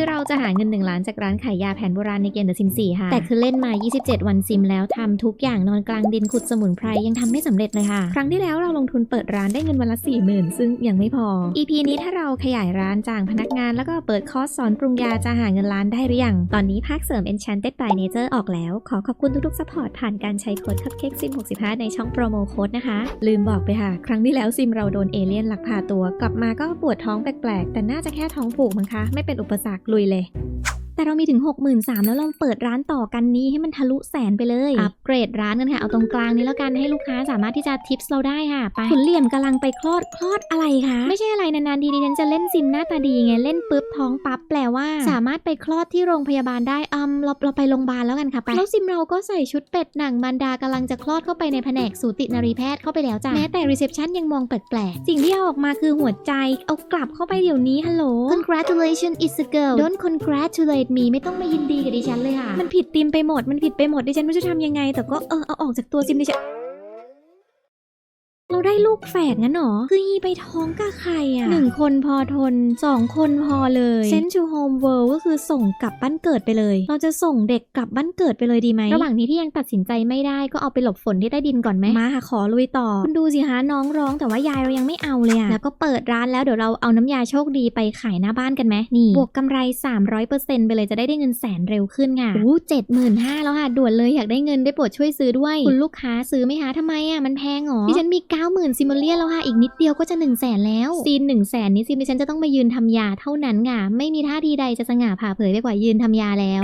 คือเราจะหาเงิน 1 ล้านจากร้านขายยาแผนโบราณในเกม The Sims 4ค่ะ แต่คือเล่นมา 27 วันซิมแล้วทำทุกอย่างนอนกลางดินขุดสมุนไพรยังทำไม่สำเร็จเลยค่ะ ครั้งที่แล้วเราลงทุนเปิดร้านได้เงินวันละ 40,000 ซึ่งยังไม่พอ EP นี้ถ้าเราขยายร้านจ้างพนักงาน แล้วก็เปิดคอร์สสอนปรุงยาจะหาเงินล้านได้หรือยัง ตอนนี้ภาคเสริม Enchanted by Nature ออกแล้ว ขอขอบคุณทุกๆซัพพอร์ตผ่านการใช้โค้ด Cupcake Sim 65ในช่องโปรโมโค้ดนะคะ ลืมบอกไปค่ะ ครั้งที่แล้วซิมเราโดนเอเลี่ยนลักพาตัว กลับมาก็ปวดท้องแปลกๆแต่น่าจะแค่ท้องผูกมั้งคะไม่เป็นอุปสรรคลุยเลย แต่เรามีถึง 63,000แล้วลองเปิดร้านต่อกันนี้ให้มันทะลุแสนไปเลย อัปเกรดร้านกันค่ะ เอาตรงกลางนี้แล้วกันให้ลูกค้าสามารถที่จะทิปส์เราได้ค่ะ ไปขุนเหลี่ยมกำลังไปคลอดคลอดอะไรคะ ไม่ใช่อะไรนานๆทีดิฉันจะเล่นซิมหน้าตาดีไง เล่นปุ๊บท้องปั๊บแปลว่า สามารถไปคลอดที่โรงพยาบาลได้อืมเราเราไปโรงพยาบาลแล้วกันค่ะไปแล้วซิมเราก็ใส่ชุดเป็ดหนังมันดากำลังจะคลอดเข้าไปในแผนกสูตินรีแพทย์เข้าไปแล้วจ้ะแม้แต่รีเซพชันยังมองแปลกๆสิ่งที่เอาออกมาคือหัวใจ เอากลับเข้าไปเดี๋ยวนี้ฮัลโหล congratulations is a girl don't congratulate มีไม่ต้องมายินดีกับดิฉันเลยค่ะ มันผิดธีมไปหมด มันผิดไปหมดดิฉันไม่รู้จะทำยังไง แต่ก็เออเอาออกจากตัวซิมดิฉัน เราได้ลูกแฝดงั้นหรอ คือฮีไปท้องกับใครอะหนึ่งคนพอทนสองคนพอเลย send to home world ก็คือส่งกลับบ้านเกิดไปเลย เราจะส่งเด็กกลับบ้านเกิดไปเลยดีไหม ระหว่างนี้ที่ยังตัดสินใจไม่ได้ก็เอาไปหลบฝนที่ใต้ดินก่อนไหม มาค่ะขอลุยต่อ คุณดูสิคะน้องร้องแต่ว่ายายเรายังไม่เอาเลยอะแล้วก็เปิดร้านแล้วเดี๋ยวเราเอาน้ำยาโชคดีไปขายหน้าบ้านกันไหมนี่ บวกกำไร 300%ไปเลยจะได้ได้เงินแสนเร็วขึ้นค่ะโอ้เจ็ดหมื่นห้าแล้วค่ะด่วนเลยอยากได้เงินได้โปรดช่วยซื้อด้วย คุณลูกค้าซื้อไหมคะทำไมอะมันแพงเหรอดิฉันมี90,000ซิมเลียนแล้วค่ะ อีกนิดเดียวก็จะ1นึ่งแสนแล้ว ซีน1นึ่งแสนนี้ซิมดิฉันจะต้องมายืนทำยาเท่านั้นค่ะ ไม่มีท่าทีใดจะสง่าผ่าเผยไปกว่ายืนทำยาแล้ว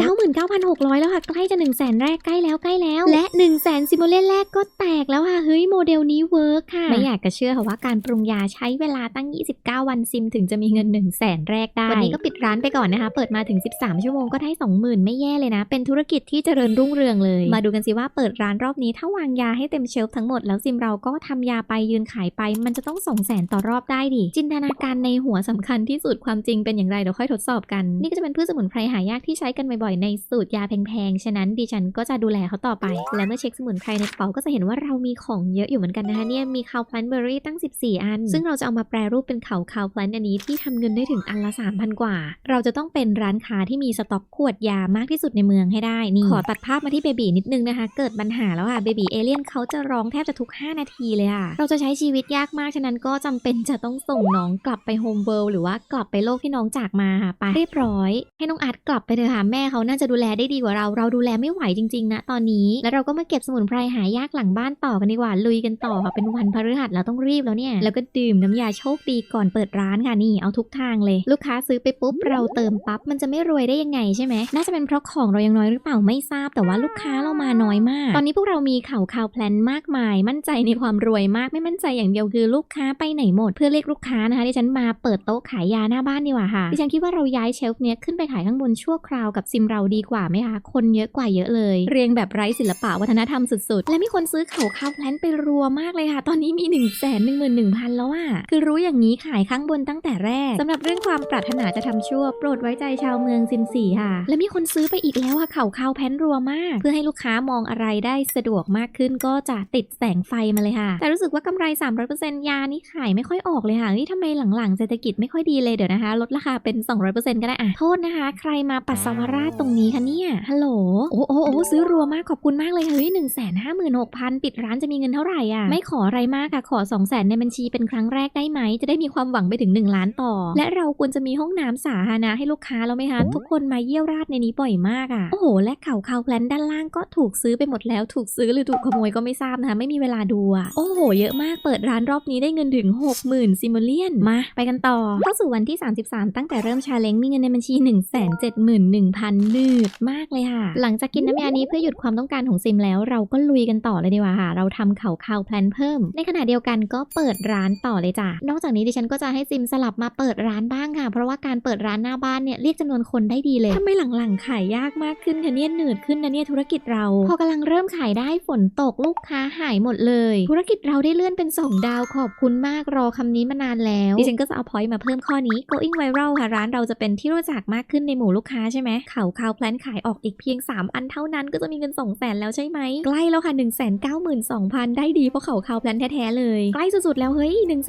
99,600 แล้วค่ะ ใกล้จะ1นึ่งแสนแรกใกล้แล้วใกล้แล้ว และ1นึ่งแสนซิมเลียนแรกก็แตกแล้วค่ะ เฮ้ยโมเดลนี้เวิร์กค่ะ ไม่อยากจะเชื่อค่ะว่าการปรุงยาใช้เวลาตั้ง 29 วันซิมถึงจะมีเงิน1นึ่งแสนแรกได้ วันนี้ก็ปิดร้านไปก่อนนะคะ เปิดมาถึง 13 ชั่วโมงก็ได้ 20,000 ไม่แย่เลยนะ เป็นธุรกิจที่เจริญรุ่งเรืองเลย มาดูกันสิว่าเปิดร้านรอบนี้ถ้าวางยาให้เต็มเชลฟ์ทั้งหมดแล้วซิมเราก็ทำยาไปยืนขายไป มันจะต้อง2 0 0 0 0 0ต่อรอบได้ดิ จินตนาการในหัวสำคัญที่สุดความจริงเป็นอย่างไรเดี๋ยวค่อยทดสอบกัน นี่ก็จะเป็นพืชสมุนไพรหายากที่ใช้กันบ่อยๆในสูตรยาแพงๆ ฉะนั้นดิฉันก็จะดูแลเขาต่อไป และเมื่อเช็คสมุนไพรในกระเป๋าก็จะเห็นว่าเรามีของเยอะอยู่เหมือนกันนะคะเนี่ยมีคาวพลันเบอรี่ตั้ง 14 อัน ซึ่งเราจะเอามาแปรรูปเป็นเขาคาวพลันอันนี้ที่ทำเงินได้ถึงอันละ3,000 กว่า เราจะต้องเป็นร้านค้าที่มีสต็อกขวดยามากที่สุดในเมืองให้ได้นี่ขอตัดภาพมาที่เบบีนิดนึงนะคะ เกิดปัญหาแล้วค่ะเบบีเอเลี่ยนเขาจะร้องแทบจะทุก 5 นาทีเลยค่ะเราจะใช้ชีวิตยากมาก ฉะนั้นก็จำเป็นจะต้องส่งน้องกลับไปโฮมเวิลด์หรือว่ากลับไปโลกที่น้องจากมาค่ะไปเรียบร้อย ให้น้องอาร์ตกลับไปเถอะค่ะแม่เขาน่าจะดูแลได้ดีกว่าเรา เราดูแลไม่ไหวจริงๆนะตอนนี้ แล้วเราก็มาเก็บสมุนไพรหายากหลังบ้านต่อกันดีกว่าลุยกันต่อค่ะเป็นวันพฤหัสเราต้องรีบแล้วเนี่ยแล้วก็ดื่มน้ำยาโชคดีก่อนเปิดร้านค่ะนี่เอาทุกทางเลย ลูกค้าซื้อไปปุ๊บเราเติมปั๊บมันจะไม่รวยได้ยังไงใช่ไหมน่าจะเป็นเพราะของเรายังน้อยหรือเปล่าไม่ทราบแต่ว่าลูกค้าเรามาน้อยมาก ตอนนี้พวกเรามีข่าวข่าวแพลนมากมาย มั่นใจในความรวยมากไม่มั่นใจอย่างเดียวคือลูกค้าไปไหนหมด เพื่อเรียกลูกค้านะคะที่ฉันมาเปิดโต๊ะขายยาหน้าบ้านดีกว่าค่ะดิฉันคิดว่าเราย้ายเชลฟ์เนี้ยขึ้นไปขายข้างบนชั่วคราวกับซิมเราดีกว่าไหมคะคนเยอะกว่าเยอะเลย เรียงแบบไร้ศิลปะวัฒนธรรมสุดๆ และมีคนซื้อเข่าข่าวแพลนไปรัวมากเลยค่ะ ตอนนี้มี1นึ่งแสนหนึ่งหมื่นหนึ่งพันแล้วอะคือรู้อย่างนี้ขายข้างบนตั้งแต่แรกสำหรับเรื่องความปรารถนาจะทำชั่ว โปรดไว้ใจชาวเมืองซิมสี่ค่ะ และมีคนซื้อไปอีกแล้วค่ะเข่าข่าวแพลนรัวมาก เพื่อให้ลูกค้ามองอะไรได้สะดวกมากขึ้นก็จะติดแสงไฟมาเลยค่ะ แต่รู้สึกว่ากำไร 300%ยานี่ขายไม่ค่อยออกเลยค่ะ นี่ทำไมหลังๆเศรษฐกิจไม่ค่อยดีเลยเดี๋ยวนะคะ ลดราคาเป็น 200%ก็ได้อะโทษนะคะ ใครมาปัสสาวะราชตรงนี้คะเนี่ย ฮัลโหล โอ้โอ้โอ้ซื้อรัวมากขอบคุณมากเลยเฮ้ยหนึ่งแสนห้าหมื่นหกพันปิดร้านจะมีเงินเท่าไหร่อะ ไม่ขออะไรมากค่ะ ขอ 2 0 0แสนในบัญชีเป็นครั้งแรกได้ไหม จะได้มีความหวังไปถึง 1 ล้านต่อ และเราควรจะมีห้องน้ำสาธารณะให้ลูกค้าแล้วไหมคะ ทุกคนมาเยี่ยวราดในนี้บ่อยมากอะ โอ้โห และเข่าคาวแพลนด้านล่างก็ถูกซื้อไปหมดแล้ว ถูกซื้อหรือถูกขโมยก็ไม่ทราบนะคะ ไม่มีเวลาดูอะ โอ้โห เยอะมาก เปิดร้านรอบนี้ได้เงินถึง 60,000ซิมเลียน มา ไปกันต่อ เข้าสู่วันที่ 33 ตั้งแต่เริ่มชาเลนจ์มีเงินในบัญชี 1 7 1 0 0 0นืดมากเลยค่ะ หลังจากกินน้ำยานี้เพื่อหยุดความต้องการของซิมแล้ว เราก็ลุยกันต่อเลยดีกว่าค่ะ เราทำเข่าคาวแพลนเพิ่ม ในขณะเดียวกันก็เปิดร้านต่อเลยจ้ะ นอกจากนี้ดิฉันก็จะให้ซิมสลับมาเปิดร้านบ้างค่ะ เพราะว่าการเปิดร้านหน้าบ้านเนี่ยเรียกจำนวนคนได้ดีเลยทำไมหลังๆขายยากมากขึ้นคะเนี่ยหนืดขึ้นนะเนี่ยธุรกิจเรา พอกำลังเริ่มขายได้ฝนตกลูกค้าหายหมดเลย ธุรกิจเราได้เลืลื่อนเป็น 2 ดาวขอบคุณมากรอคำนี้มานานแล้ว ดิฉันก็จะเอาพอยต์มาเพิ่มข้อนี้ going viral ค่ะร้านเราจะเป็นที่รู้จักมากขึ้นในหมู่ลูกค้าใช่ไหมเขาคาวแพลนขายออกอีกเพียง 3 อันเท่านั้นก็จะมีเงิน2 0 0 0 0แล้วใช่ไหมใกล้แล้วค่ะ1 9 2 0 0 0 ได้ดีเพราะเขาคาวแพลนแท้ๆเลย ใกล้สุดๆแล้วเฮ้ย1 9 7 0 0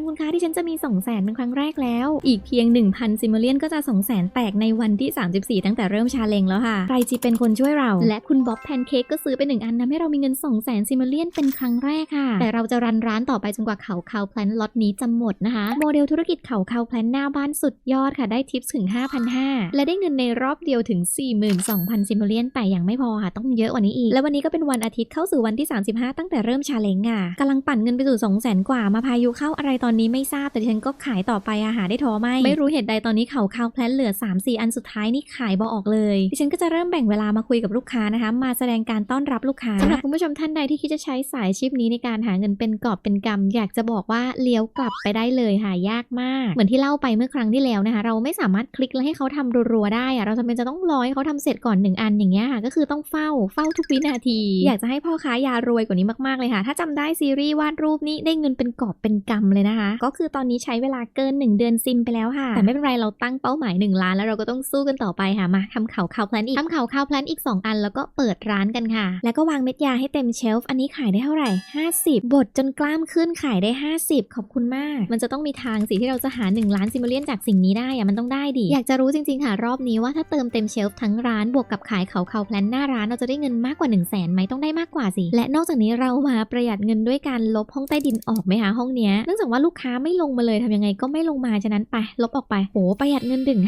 0คุณคะที่ฉันจะมี 2 0 0 0 0 0เป็นครั้งแรกแล้ว อีกเพียง 1,000ซิมเลียนก็จะ2 0 0 0 0 0แตกในวันที่ 34 ตั้งแต่เริ่มชาเลงแล้วค่ะใครจะเป็นคนช่วยเรา และคุณบ๊อบแพนเค้กก็ซื้อไปหนึ่งอันทำให้เรามีเงิน2 0 0 0 0 0ซิมเลียนเป็นครั้งแรกค่ะแต่เราจะรันร้านต่อไปจนกว่าเขาคาวแพลนล็อตนี้จะหมดนะคะ โมเดลธุรกิจเขาคาวแพลนหน้าบ้านสุดยอดค่ะได้ทิปถึง 5,500 และได้เงินในรอบเดียวถึง 42,000ซิมเลียนแต่ยังไม่พอค่ะ ต้องเยอะกว่านี้อีก และวันนี้ก็เป็นวันอาทิตย์เข้าสู่วันที่ 35 ตั้งแต่เริ่มชาเลงอะกำลังปั่นเงินไปสู่ 200,000 กว่ามาพายุเข้าอะไรตอนนี้ไม่ทราบแต่ดิฉันก็ขายต่อไปอาหาได้ท้อไม่ไม่รู้เหตุใดตอนนี้เขาคาวแพลนเหลือ 3-4 อันสุดท้ายนี่ขายบอออกเลยดิฉันก็จะเริ่มแบ่งเวลามาคุยกับลูกค้านะคะ มาแสดงการต้อนรับลูกค้าสำหรับคุณผู้ชมท่านใดที่คิดจะใช้สายอาชีพนี้ในการหาเงินเป็นกอบเป็นกำอยากจะบอกว่าเลี้ยวกลับไปได้เลยหายากมาก เหมือนที่เล่าไปเมื่อครั้งที่แล้วนะคะ เราไม่สามารถคลิกแล้วให้เขาทำรัวๆได้อะเราจำเป็นจะต้องรอให้เขาทำเสร็จก่อนหนึ่งอันอย่างเงี้ยค่ะ ก็คือต้องเฝ้าเฝ้าทุกวินาที อยากจะให้พ่อค้ายารวยกว่านี้มากๆเลยค่ะ ถ้าจำได้ซีรีส์วาดรูปนี้ได้เงินเป็นกอบเป็นกำเลยนะคะ ก็คือตอนนี้ใช้เวลาเกิน 1 เดือนซิมไปแล้วค่ะ แต่ไม่เป็นไรเราตั้งเป้าหมาย 1 ล้าน แล้วเราก็ต้องสู้กันต่อไปค่ะมาทำข่าวข่าวแพลนอีกทำข่าวข่าวแพลนอีก 2 อันแล้วก็เปิดร้านกันค่ะ แล้วก็วางเม็ดยาให้เต็มเชลฟ์อันนี้ขายได้เท่าไหร่50 บดจนกล้ามขึ้นขายได้ 50 ขอบคุณมาก มันจะต้องมีทางสิที่เราจะหา 1 ล้านซิมเลียนจากสิ่งนี้ได้อะมันต้องได้ดิ อยากจะรู้จริงๆค่ะรอบนี้ว่าถ้าเติมเต็มเชลฟ์ทั้งร้านบวกกับขายเขาเขาแพลนหน้าร้านเราจะได้เงินมากกว่า 1 0 0 0 0แสนไหมต้องได้มากกว่าสิ และนอกจากนี้เรามาประหยัดเงินด้วยการลบห้องใต้ดินออกไหมคะห้องเนี้ยเนื่องจากว่าลูกค้าไม่ลงมาเลยทำยังไงก็ไม่ลงมาฉะนั้นไปลบออกไปโหประหยัดเงินถึง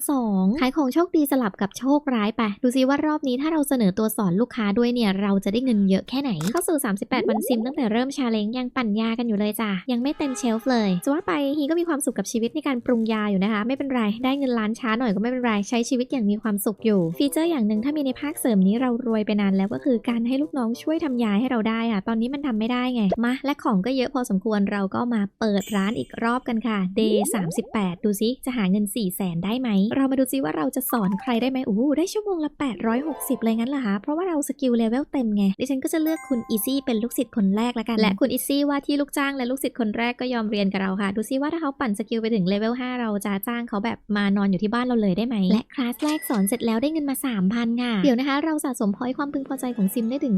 5,200ขายของโชคดีสลับกับโชคร้ายไปดูซิว่ารอบนี้ถ้าเราเสนอตัวสอนลูกค้าด้วยเนี่ยเราจะได้เงินเยอะแค่ไหนเข้าสู่ 38 วันซิมตั้งแต่เริ่มชาเลงยังปั่นยากันอยู่เลยจ้ะยังไม่เต็มเชลฟ์เลยจะว่าไปฮีก็มีความสุขกับชีวิตในการปรุงยาอยู่นะคะ ไม่เป็นไรได้เงินล้านช้าหน่อยก็ไม่เป็นไรใช้ชีวิตอย่างมีความสุขอยู่ ฟีเจอร์อย่างหนึ่งถ้ามีในภาคเสริมนี้เรารวยไปนานแล้วก็คือการให้ลูกน้องช่วยทำยาให้เราได้อะตอนนี้มันทำไม่ได้ไงมาและของก็เยอะพอสมควรเราก็มาเปิดร้านอีกรอบกันค่ะ day 38 ดูซิจะหาเงิน 4 0 0แสนได้ไหม เรามาดูซิว่าเราจะสอนใครได้ไหมโอ้โหได้ชั่วโมงละ 860 เลยงั้นเหรอคะเพราะว่าเราสกิลเลเวลเต็มไงดิฉันก็จะเลือกคุณอีซี่เป็นลูกศิษย์คนแรกละกันและคุณอีซี่ว่าที่ลูกจ้างและลูกศิษย์คนแรกก็ยอมเรียนกับเราค่ะ ดูซิว่าถ้าเขาปั่นสกิลไปถึงเลเวล5เราจะจ้างเขาแบบมานอนอยู่ที่บ้านเราเลยได้ไหมและคลาสแรกสอนเสร็จแล้วได้เงินมา 3,000 ค่ะ เดี๋ยวนะคะ เราสะสมพอยต์ความพึงพอใจของซิมได้ถึง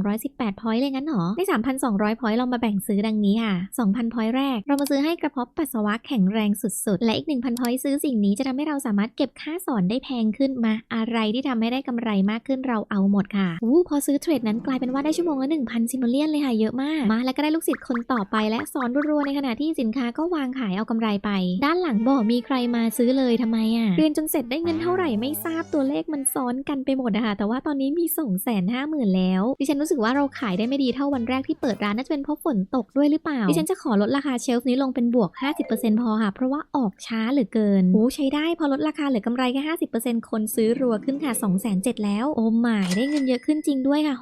3,218พอยต์เลยงั้นเหรอใน 3,200พอยต์เรามาแบ่งซื้อดังนี้ค่ะ 2,000พอยต์แรก เรามาซื้อให้กระเพาะปัสสาวะแข็งแรงสุดๆ และอีก 1,000พอยต์ซื้อสิ่งนี้จะทำให้เราสามารถเก็บค่าสอนได้แพงขึ้นมา อะไรที่ทำให้ได้กำไรมากขึ้นเราเอาหมดค่ะอู้พอซื้อเทรดนั้นกลายเป็นว่าได้ชั่วโมงละ1,000ซิมเลียนเลยค่ะเยอะมาก มาแล้วก็ได้ลูกศิษย์คนต่อไปและสอนรัวๆในขณะที่สินค้าก็วางขายเอากำไรไป ด้านหลังบอกมีใครมาซื้อเลยทำไมอะ เรียนจนเสร็จได้เงินเท่าไหร่ไม่ทราบตัวเลขมันซ้อนกันไปหมดนะคะแต่ว่าตอนนี้มี2 5 0 0 0 0แล้วดิฉันรู้สึกว่าเราขายได้ไม่ดีเท่าวันแรกที่เปิดร้านน่าจะเป็นเพราะฝนตกด้วยหรือเปล่าดิฉันจะขอลดราคาเชลฟ์นี้ลงเป็นบวก 50%พอค่ะเพราะว่าออกช้าเหลือเกินโอ้ใช้ได้พอลดราคาเหลือกำไรแค่50%คนซื้อรัวขึ้นค่ะ2 7 0 0 0แล้วโอ้หมายได้เงินเยอะขึ้นจริงด้วยค่ะ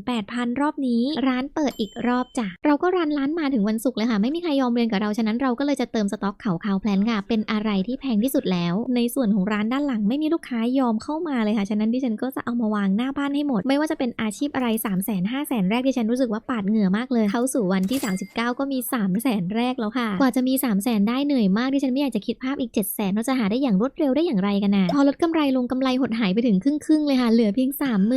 68,000 รอบนี้ ร้านเปิดอีกรอบจ้ะ เราก็รันร้านมาถึงวันศุกร์เลยค่ะ ไม่มีใครยอมเรียนกับเรา ฉะนั้นเราก็เลยจะเติมสต็อกเขาคาวแพลนค่ะ เป็นอะไรที่แพงที่สุดแล้ว ในส่วนของร้านด้านหลังไม่มีลูกค้ายอมเข้ามาเลยค่ะ ฉะนั้นดิฉันก็จะเอามาวางหน้าบ้านให้หมด ไม่ว่าจะเป็นอาชีพอะไร 3 0 0 0 0 0 5 0 0 0 0 แรกดิฉันรู้สึกว่าปาดเหงื่อมากเลย เข้าสู่วันที่ 39 ก็มี 3 0 0 0 0 0แรกแล้วค่ะ กว่าจะมี 3 0 0 0 0 0 ได้เหนื่อยมาก ดิฉันไม่อยากจะคิดภาพอีก 7 0 0 0 0 0ว่าจะหาได้อย่างรวดเร็วได้อย่างไรกันนะพอลดกำไรลงกำไรหดหายไปถึงครึ่งๆเลยค่ะ เหลือเพียง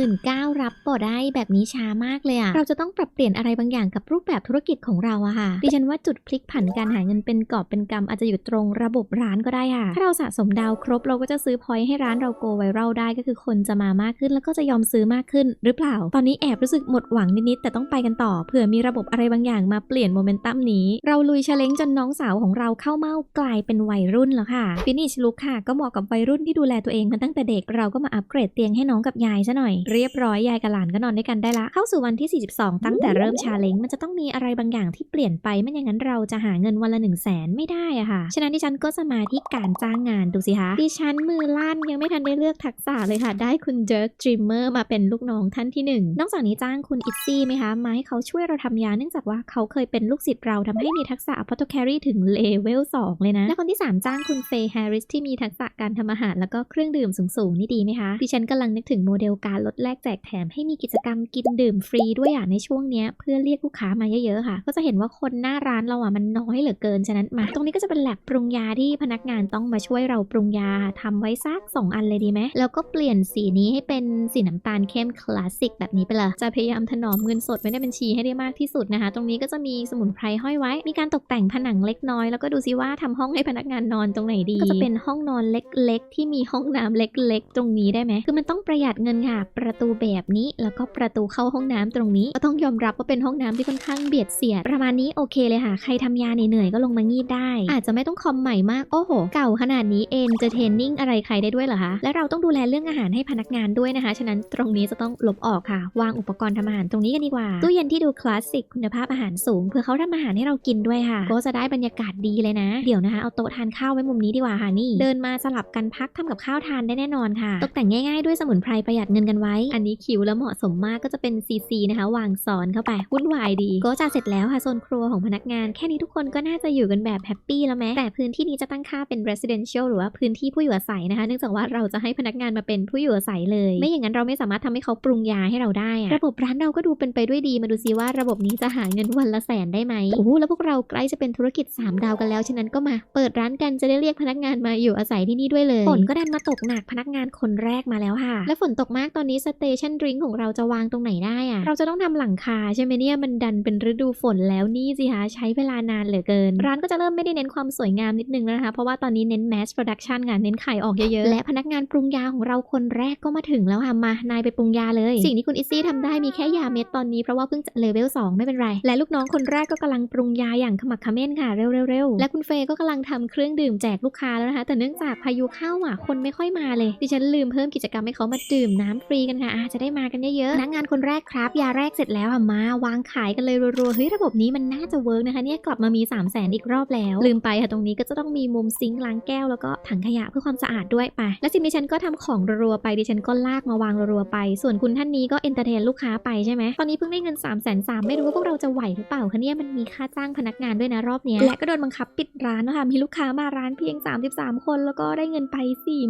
39,000รับต่อได้แบบนี้ช้ามากเลยอะเราจะต้องปรับเปลี่ยนอะไรบางอย่างกับรูปแบบธุรกิจของเราอะค่ะ ดิฉันว่าจุดพลิกผันการหาเงินเป็นกอบเป็นกำอาจจะอยู่ตรงระบบร้านก็ได้ค่ะ ถ้าเราสะสมดาวครบเราก็จะซื้อพอยต์ให้ร้านเราโกไวรัลได้ก็คือคนจะมามากขึ้น แล้วก็จะยอมซื้อมากขึ้นหรือเปล่า ตอนนี้แอบรู้สึกหมดหวังนิดๆแต่ต้องไปกันต่อเผื่อมีระบบอะไรบางอย่างมาเปลี่ยนโมเมนตัมนี้ เราลุยเชลเลงจนน้องสาวของเราเข้าเมากลายเป็นวัยรุ่นแล้วค่ะฟินิชลุกค่ะก็เหมาะกับวัยรุ่นที่ดูแลตัวเองมาตั้งแต่เด็กเราก็มาอัปเกรดเตียงให้น้องกับยายซะหน่อย เรียบร้อยยายกับหลานก็นอนด้วยกันได้ละเข้าสู่วันที่ 42 ตั้งแต่เริ่มชาเลงมันจะต้องมีอะไรบางอย่างที่เปลี่ยนไปไม่อย่างนั้นเราจะหาเงินวันละ1 0 0 0 0แสนไม่ได้อะค่ะ ฉะนั้นดิฉันก็จะมาที่การจ้างงานดูสิคะ ดิฉันมือลั่นยังไม่ทันได้เลือกทักษะเลยค่ะ ได้คุณเจิร์กดรีมเมอร์มาเป็นลูกน้องท่านที่หนึ่งนอกจากนี้จ้างคุณอิตซี่ไหมคะมาให้เขาช่วยเราทำยาเนื่องจากว่าเขาเคยเป็นลูกศิษย์เราทำให้มีทักษะ apothecary ถึงเลเวล2เลยนะ และคนที่ 3 จ้างคุณเฟย์แฮร์ริสที่มีทักษะการทำอาหารแล้วก็เครื่องดื่มสูงๆนี่ดีไหมคะดิฉันกำลังนึกถึงโมเดลการลดแลกแจกแถมให้มีกิจกรรมกินดื่มฟรีด้วยอะในช่วงเนี้ยเพื่อเรียกลูกค้ามาเยอะๆค่ะ ก็จะเห็นว่าคนหน้าร้านเราอะมันน้อยเหลือเกินฉะนั้นมา ตรงนี้ก็จะเป็นแลบปรุงยาที่พนักงานต้องมาช่วยเราปรุงยาทำไว้สักสองอันเลยดีไหมแล้วก็เปลี่ยนสีนี้ให้เป็นสีน้ำตาลเข้มคลาสสิกแบบนี้ไปเลยจะพยายามถนอมเงินสดไว้ในบัญชีให้ได้มากที่สุดนะคะ ตรงนี้ก็จะมีสมุนไพรห้อยไว้ มีการตกแต่งผนังเล็กน้อยแล้วก็ดูซิว่าทำห้องให้พนักงานนอนตรงไหนดี ก็จะเป็นห้องนอนเล็กๆ ที่มีห้องน้ำเล็กๆ ตรงนี้ได้ไหมคือมันต้องประหยัดเงินค่ะ ประตูแบบนี้แล้วก็ประตูเข้าห้องน้ำตรงนี้ก็ต้องยอมรับว่าเป็นห้องน้ำที่ค่อนข้างเบียดเสียด ประมาณนี้โอเคเลยค่ะ ใครทำยาเหนื่อยๆก็ลงมางีบได้ อาจจะไม่ต้องคอมใหม่มาก โอ้โห เก่าขนาดนี้เอนเตอร์เทนนิ่งอะไรใครได้ด้วยเหรอคะ และเราต้องดูแลเรื่องอาหารให้พนักงานด้วยนะคะ ฉะนั้นตรงนี้จะต้องลบออกค่ะ วางอุปกรณ์ทำอาหารตรงนี้กันดีกว่า ตู้เย็นที่ดูคลาสสิกคุณภาพอาหารสูงเพื่อเขาทำอาหารให้เรากินด้วยค่ะ ก็จะได้บรรยากาศดีเลยนะ เดี๋ยวนะคะ เอาโต๊ะทานข้าวไว้มุมนี้ดีกว่าค่ะนี่ เดินมาสลับกันพักทำกับข้าวทานได้แน่นอนค่ะ ตกแต่งง่ายๆด้วยสมุนไพรประหยัดเงินกันไว้ อันนี้คิวแล้วเหมาะสมมากก็จะเป็นซีซีนะคะ วางซ้อนเข้าไปวุ่นวายดี ก็จะเสร็จแล้วค่ะโซนครัวของพนักงาน แค่นี้ทุกคนก็น่าจะอยู่กันแบบแฮปปี้แล้วไหมแต่พื้นที่นี้จะตั้งค่าเป็น residential หรือว่าพื้นที่ผู้อยู่อาศัยนะคะ เนื่องจากว่าเราจะให้พนักงานมาเป็นผู้อยู่อาศัยเลย ไม่อย่างนั้นเราไม่สามารถทำให้เขาปรุงยาให้เราได้อะระบบร้านเราก็ดูเป็นไปด้วยดี มาดูซิว่าระบบนี้จะหาเงินวันละแสนได้ไหมโอ้โหแล้วพวกเราใกล้จะเป็นธุรกิจ 3 ดาวกันแล้ว ฉะนั้นก็มาเปิดร้านกันจะได้เรียกพนักงานมาอยู่อาศัยที่นี่ด้วยเลย ฝนก็ดันมาตกหนักพนักงานคนแรกมาแล้วค่ะ และฝนตกมากตอนนี้สเตชันดริงของเราจะวางตรงไหนได้อะเราจะต้องทำหลังคาใช่ไหมเนี่ยมันดันเป็นฤดูฝนแล้วนี่สิคะใช้เวลานานเหลือเกิน ร้านก็จะเริ่มไม่ได้เน้นความสวยงามนิดนึงแล้วนะคะ เพราะว่าตอนนี้เน้น mass production งานเน้นขายออกเยอะๆ และพนักงานปรุงยาของเราคนแรกก็มาถึงแล้วค่ะมานายไปปรุงยาเลย สิ่งที่คุณอิซซี่ทำได้มีแค่ยาเม็ดตอนนี้เพราะว่าเพิ่งจะเลเวล2ไม่เป็นไร และลูกน้องคนแรกก็กำลังปรุงยาอย่างขมักเขม้นค่ะเร็วๆๆและคุณเฟย์ก็กำลังทำเครื่องดื่มแจกลูกค้าแล้วนะคะ แต่เนื่องจากพายุเข้าอะคนไม่ค่อยมาเลยดิฉันลืมเพิ่มกิจกรรมให้เขามาดื่มน้ำฟรีกันค่ะอาจะได้มากันเยอะๆพนักงานคนแรกครับ ยาแรกเสร็จแล้วค่ะมาวางขายกันเลยรัวๆ เฮ้ยระบบนี้มันน่าจะเวิร์กนะคะเนี่ยกลับมามี 3 0 0แสนอีกรอบแล้ว ลืมไปค่ะตรงนี้ก็จะต้องมีมุมซิงค์ล้างแก้วแล้วก็ถังขยะเพื่อความสะอาดด้วยไป และสิ่งดิฉันก็ทำของรัวๆไปดิฉันก็ลากมาวางรัวๆไป ส่วนคุณท่านนี้ก็เอนเตอร์เทนลูกค้าไปใช่ไหมตอนนี้เพิ่งได้เงิน3 3 0 0 0ไม่รู้ว่าพวกเราจะไหวหรือเปล่าคะเนี่ยมันมีค่าจ้างพนักงานด้วยนะรอบเนี้ยและก็โดนบังคับปิดร้านนะคะมีลูกค้ามาร้านเพียง 33 คน แล้วก็ได้เงินไป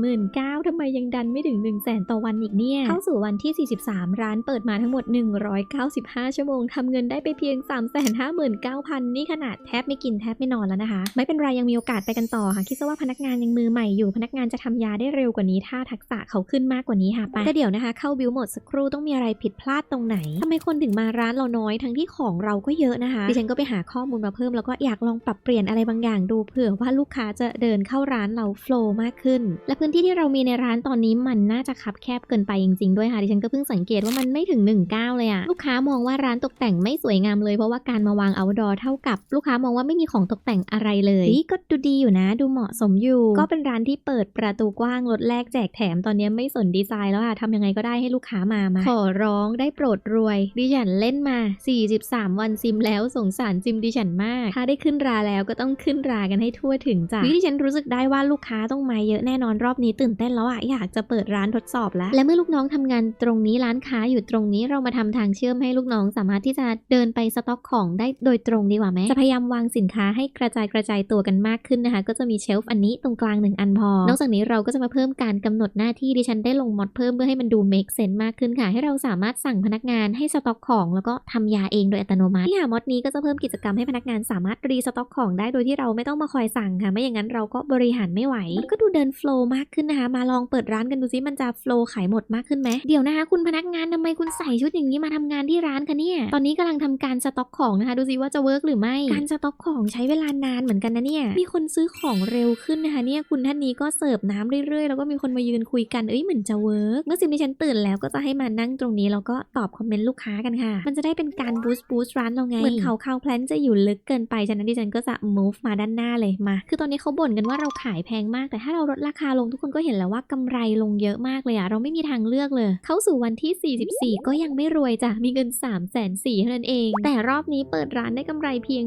49,000ทำไมยังดันไม่ถึง 1 0 0 0 0แต่อวันอีกเนี่ยเข้าสู่วันที่ 43 ร้านเปิดมาทั้งหมด 195 ชั่วโมงทำเงินได้ไปเพียง 359,000 นี่ขนาดแทบไม่กินแทบไม่นอนแล้วนะคะ ไม่เป็นไรยังมีโอกาสไปกันต่อค่ะ คิดซะว่าพนักงานยังมือใหม่อยู่พนักงานจะทำยาได้เร็วกว่านี้ถ้าทักษะเขาขึ้นมากกว่านี้ค่ะไปแต่เดี๋ยวนะคะ เข้าบิวหมดสักครู่ต้องมีอะไรผิดพลาดตรงไหนทำไมคนถึงมาร้านเราน้อยทั้งที่ของเราก็เยอะนะคะดิฉันก็ไปหาข้อมูลมาเพิ่มแล้วก็อยากลองปรับเปลี่ยนอะไรบางอย่างดูเผื่อว่าลูกค้าจะเดินเข้าร้านเราโฟล์มากขึ้น และพื้นที่ที่เรามีในร้านตอนนี้มันน่าจะคับแคบเกินไปจริงๆด้วยค่ะดิฉันก็เพิ่งสังเกตว่ามันไม่ถึง19เลยอะลูกค้ามองว่าร้านตกแต่งไม่สวยงามเลยเพราะว่าการมาวางเอาดอเท่ากับลูกค้ามองว่าไม่มีของตกแต่งอะไรเลยเฮ้ยก็ดูดีอยู่นะ ดูเหมาะสมอยู่ ก็เป็นร้านที่เปิดประตูกว้างลดแลกแจกแถมตอนนี้ไม่สนดีไซน์แล้วค่ะทำยังไงก็ได้ให้ลูกค้ามามาขอร้องได้โปรดรวยดิฉันเล่นมา 43 วันซิมแล้วสงสารซิมดิฉันมาก ถ้าได้ขึ้นราแล้วก็ต้องขึ้นรากันให้ทั่วถึงจ้ะวิดิฉันรู้สึกได้ว่าลูกค้าต้องมาเยอะแน่นอนรอบนี้ตื่นเต้นแล้วอะอยากจะเปิดร้านทดสอบแล้ว และเมื่อลูกน้องทำงานตรงนี้ร้านค้าอยู่ตรงนี้เรามาทำทางเชื่อมให้ลูกน้องสามารถที่จะเดินไปสต็อกของได้โดยตรงดีกว่าไหมจะพยายามวางสินค้าให้กระจายกระจายตัวกันมากขึ้นนะคะ ก็จะมีเชลฟ์อันนี้ตรงกลางหนึ่งอันพอ นอกจากนี้เราก็จะมาเพิ่มการกำหนดหน้าที่ดิฉันได้ลงมอดเพิ่มเพื่อให้มันดู make sense มากขึ้นค่ะ ให้เราสามารถสั่งพนักงานให้สต็อกของ แล้วก็ทำยาเองโดยอัตโนมัติที่หามอดนี้ก็จะเพิ่มกิจกรรมให้พนักงานสามารถรีสต็อกของได้โดยที่เราไม่ต้องมาคอยสั่งค่ะ ไม่อย่างนั้นเราก็บริหารไม่ไหว ก็ดูเดินโฟล์มากขึ้นนะคะ มาลองเปิดร้านกันดูซิมันจะโฟล์ขายหมดมากขึ้นไหมเดี๋ยวนะคะคุณพนักงานทำไมคุณใส่ชุดอย่างนี้มาทำงานที่ร้านคะเนี่ยตอนนี้กำลังทำการสต็อกของนะคะ ดูซิว่าจะเวิร์กหรือไม่ การสต็อกของใช้เวลานานเหมือนกันนะเนี่ย มีคนซื้อของเร็วขึ้นนะคะเนี่ย คุณท่านนี้ก็เสิร์ฟน้ำเรื่อยๆ แล้วก็มีคนมายืนคุยกัน เอ้ยเหมือนจะเวิร์กเมื่อสิมที่ฉันตื่นแล้วก็จะให้มานั่งตรงนี้แล้วก็ตอบคอมเมนต์ลูกค้ากันค่ะ มันจะได้เป็นการบูสต์บูสต์ร้านเราไง เหมือนเขาเขาแพลนจะอยู่ลึกเกินไป ฉะนั้นดิฉันก็จะ move มาด้านหน้าเลยมา คือตอนนี้เขาบ่นกันว่าเราขายแพงมาก แต่ถ้าเราลดราคาลงทุกคนก็เห็นแล้วว่ากำไรลงเยอะมากเลยอะเราไม่มีทางเลือกเลย เข้าสู่วันที่ 44 ก็ยังไม่รวยจ้ะ มีเงิน3 4 0 0 0เท่านั้นเอง แต่รอบนี้เปิดร้านได้กำไรเพียง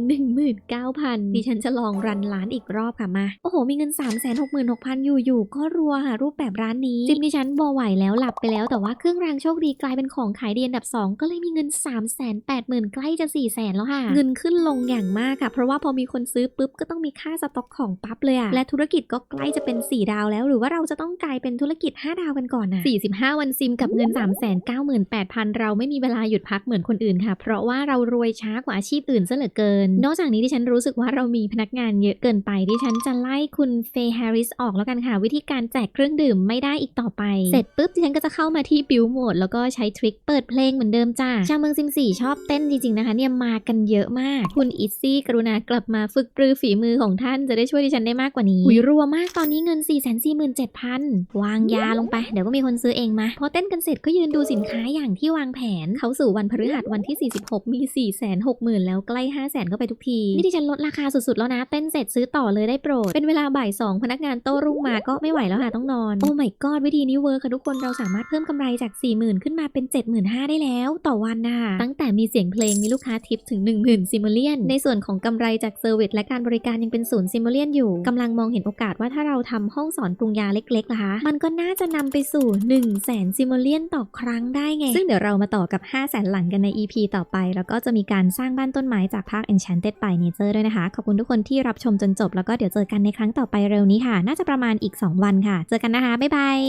19,000ดิฉันจะลองรันร้านอีกรอบค่ะมา โอ้โห มีเงิน 3 6 6 0 0 0 อยู่ๆก็รัวค่ะรูปแบบร้านนี้จิมดิฉันบอไหวแล้วหลับไปแล้วแต่ว่าเครื่องรางโชคดีกลายเป็นของขายดีอันดับ 2 ก็เลยมีเงิน 3 8 0 0 0 0 ใกล้จะ 4 0 0 0 0แล้วค่ะ เงินขึ้นลงอย่างมากค่ะ เพราะว่าพอมีคนซื้อปุ๊บก็ต้องมีค่าสต็อกของปั๊บเลยอะและธุรกิจก็ใกล้จะเป็น 4 ดาวแล้ว หรือว่าเราจะต้องกลายเป็นธุรกิจ 5 ดาวกันก่อนนะ45 วันซิมกับเงิน 3 9 8 0 0 0 เราไม่มีเวลาหยุดพักเหมือนคนอื่นอื่นค่ะ เพราะว่าเรารวยช้ากว่าอาชีพอื่นซะเหลือเกิน นอกจากนี้ที่ฉันรู้สึกว่าเรามีพนักงานเยอะเกินไปที่ฉันจะไล่คุณเฟย์แฮร์ริสออกแล้วกันค่ะ วิธีการแจกเครื่องดื่มไม่ได้อีกต่อไป เสร็จปุ๊บดิฉันก็จะเข้ามาที่บิวโหมดแล้วก็ใช้ทริคเปิดเพลงเหมือนเดิมจ้าชาวเมืองซิมสี่ชอบเต้นจริงๆนะคะเนี่ยมากันเยอะมาก คุณอิซซี่กรุณากลับมาฝึกปรือฝีมือของท่านจะได้ช่วยดิฉันได้มากกว่านี้หุยรัวมากตอนนี้เงิน 4 4 7 0 0 0 วางยาลงไป เดี๋ยวก็มีคนซื้อเองมาพอเต้นกันเสร็จก็ยืนดูสินค้าอย่างที่วางแผน เขาสู่วันพฤหัสวันที่ 46 มี 4 6 0 0 0 0 แล้วใกล้ 5 0 0 0 0 0เข้าไปทุกที นี่ดิฉันลดราคาสุดๆ แล้วนะ เต้นเสร็จซื้อต่อเลยได้โปรด เป็นเวลาบ่าย 2 พนักงานโต้รุ่งมาก็ไม่ไหวแล้วค่ะต้องนอน โอ้ my god วิธีนี้เวิร์คค่ะทุกคนเราสามารถเพิ่มกำไรจาก 40,000 ขึ้นมาเป็น 75,000 ได้แล้ว ต่อวันนะคะตั้งแต่มีเสียงเพลงมีลูกค้าทิปถึง 10,000ซิมเลียนในส่วนของกำไรจากเซอร์วิสและการบริการยังเป็นศูนย์ซิมเลียนอยู่กำลังมองเห็นโอกาสว่าถ้าเราทำห้องสอนปรุงยาเล็กๆนะคะมันก็น่าจะนำไปสู่ 1 0 0 0 0แสนซิมเลียนต่อครั้งได้ไง ซึ่งเดี๋ยวเรามาต่อกับ 5 0 0แสนหลังกันใน EP ต่อไป แล้วก็จะมีการสร้างบ้านต้นไม้จากภาค Enchanted by Nature ด้วยนะคะ ขอบคุณทุกคนที่รับชมจนจบ แล้วก็เดี๋ยวเจอกันในครั้งต่อไปเร็วนี้ค่ะ น่าจะประมาณอีก 2 วันค่ะ เจอกันนะคะ บ๊ายบาย